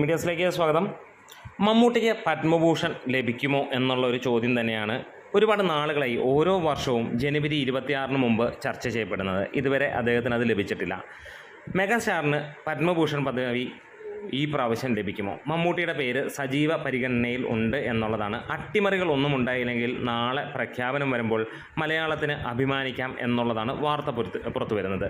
മീഡിയസിലേക്ക് സ്വാഗതം. മമ്മൂട്ടിക്ക് പത്മഭൂഷൺ ലഭിക്കുമോ എന്നുള്ള ഒരു ചോദ്യം തന്നെയാണ് ഒരുപാട് നാളുകളായി ഓരോ വർഷവും ജനുവരി ഇരുപത്തിയാറിന് മുമ്പ് ചർച്ച ചെയ്യപ്പെടുന്നത്. ഇതുവരെ അദ്ദേഹത്തിന് അത് ലഭിച്ചിട്ടില്ല. മെഗാസ്റ്റാറിന് പത്മഭൂഷൺ പദവി ഈ പ്രാവശ്യം ലഭിക്കുമോ? മമ്മൂട്ടിയുടെ പേര് സജീവ പരിഗണനയിൽ ഉണ്ട് എന്നുള്ളതാണ്. അട്ടിമറികൾ ഒന്നും ഉണ്ടായില്ലെങ്കിൽ നാളെ പ്രഖ്യാപനം വരുമ്പോൾ മലയാളത്തിന് അഭിമാനിക്കാം എന്നുള്ളതാണ് വാർത്ത പുറത്ത് പുറത്തു വരുന്നത്.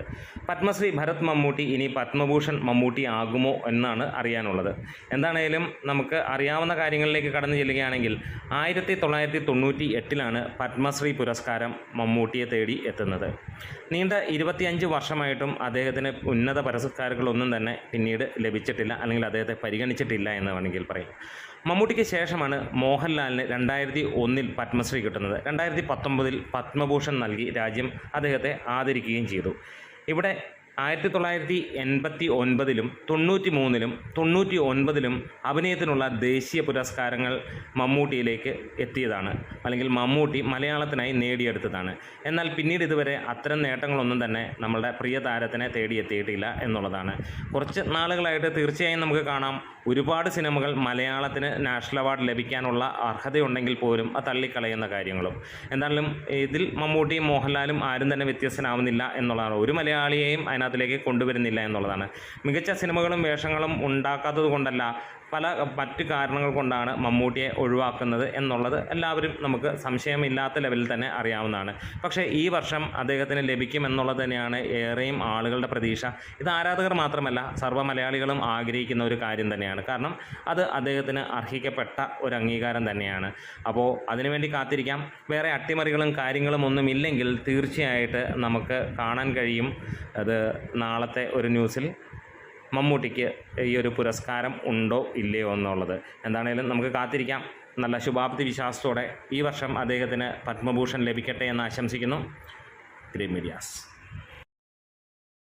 പത്മശ്രീ ഭരത് മമ്മൂട്ടി ഇനി പത്മഭൂഷൺ മമ്മൂട്ടി ആകുമോ എന്നാണ് അറിയാനുള്ളത്. എന്താണേലും നമുക്ക് അറിയാവുന്ന കാര്യങ്ങളിലേക്ക് കടന്നു ചെല്ലുകയാണെങ്കിൽ ആയിരത്തി തൊള്ളായിരത്തി തൊണ്ണൂറ്റി എട്ടിലാണ് പത്മശ്രീ പുരസ്കാരം മമ്മൂട്ടിയെ തേടി എത്തുന്നത്. നീണ്ട ഇരുപത്തിയഞ്ച് വർഷമായിട്ടും അദ്ദേഹത്തിന് ഉന്നത പുരസ്കാരങ്ങളൊന്നും തന്നെ പിന്നീട് ലഭിച്ചിട്ടില്ല. അല്ലെങ്കിൽ അദ്ദേഹത്തെ പരിഗണിച്ചിട്ടില്ല എന്ന് വേണമെങ്കിൽ പറയും. മമ്മൂട്ടിക്ക് ശേഷമാണ് മോഹൻലാലിന് രണ്ടായിരത്തി ഒന്നിൽ പത്മശ്രീ കിട്ടുന്നത്. രണ്ടായിരത്തി പത്തൊമ്പതിൽ പത്മഭൂഷൺ നൽകി രാജ്യം അദ്ദേഹത്തെ ആദരിക്കുകയും ചെയ്തു. ഇവിടെ ആയിരത്തി തൊള്ളായിരത്തി എൺപത്തി ഒൻപതിലും തൊണ്ണൂറ്റി മൂന്നിലും തൊണ്ണൂറ്റി ഒൻപതിലും അഭിനയത്തിനുള്ള ദേശീയ പുരസ്കാരങ്ങൾ മമ്മൂട്ടിയിലേക്ക് എത്തിയതാണ്. അല്ലെങ്കിൽ മമ്മൂട്ടി മലയാളത്തിനായി നേടിയെടുത്തതാണ്. എന്നാൽ പിന്നീട് ഇതുവരെ അത്തരം നേട്ടങ്ങളൊന്നും തന്നെ നമ്മളുടെ പ്രിയ താരത്തിനെ തേടിയെത്തിയിട്ടില്ല എന്നുള്ളതാണ്. കുറച്ച് നാളുകളായിട്ട് തീർച്ചയായും നമുക്ക് കാണാം ഒരുപാട് സിനിമകൾ മലയാളത്തിന് നാഷണൽ അവാർഡ് ലഭിക്കാനുള്ള അർഹതയുണ്ടെങ്കിൽ പോലും അത് തള്ളിക്കളയുന്ന കാര്യങ്ങളും. എന്തായാലും ഇതിൽ മമ്മൂട്ടിയും മോഹൻലാലും ആരും തന്നെ വ്യത്യസ്തനാവുന്നില്ല എന്നുള്ളതാണ്. ഒരു മലയാളിയെയും അതിനകത്തിലേക്ക് കൊണ്ടുവരുന്നില്ല എന്നുള്ളതാണ്. മികച്ച സിനിമകളും വേഷങ്ങളും ഉണ്ടാക്കാത്തത് കൊണ്ടല്ല പല മറ്റ് കാരണങ്ങൾ കൊണ്ടാണ് മമ്മൂട്ടിയെ ഒഴിവാക്കുന്നത് എന്നുള്ളത് എല്ലാവരും നമുക്ക് സംശയമില്ലാത്ത ലെവലിൽ തന്നെ അറിയാവുന്നതാണ്. പക്ഷേ ഈ വർഷം അദ്ദേഹത്തിന് ലഭിക്കുമെന്നുള്ളത് തന്നെയാണ് ഏറെയും ആളുകളുടെ പ്രതീക്ഷ. ഇത് ആരാധകർ മാത്രമല്ല സർവ മലയാളികളും ആഗ്രഹിക്കുന്ന ഒരു കാര്യം തന്നെയാണ്. കാരണം അത് അദ്ദേഹത്തിന് അർഹിക്കപ്പെട്ട ഒരു അംഗീകാരം തന്നെയാണ്. അപ്പോൾ അതിനുവേണ്ടി കാത്തിരിക്കാം. വേറെ അട്ടിമറികളും കാര്യങ്ങളും ഒന്നും ഇല്ലെങ്കിൽ തീർച്ചയായിട്ട് നമുക്ക് കാണാൻ കഴിയും. അത് നാളത്തെ ഒരു ന്യൂസിൽ മമ്മൂട്ടിക്ക് ഈ ഒരു പുരസ്കാരം ഉണ്ടോ ഇല്ലയോ എന്നുള്ളത്. എന്താണേലും നമുക്ക് കാത്തിരിക്കാം. നല്ല ശുഭാപ്തി വിശ്വാസത്തോടെ ഈ വർഷം അദ്ദേഹത്തിന് പത്മഭൂഷൺ ലഭിക്കട്ടെ എന്ന് ആശംസിക്കുന്നു. Green medias.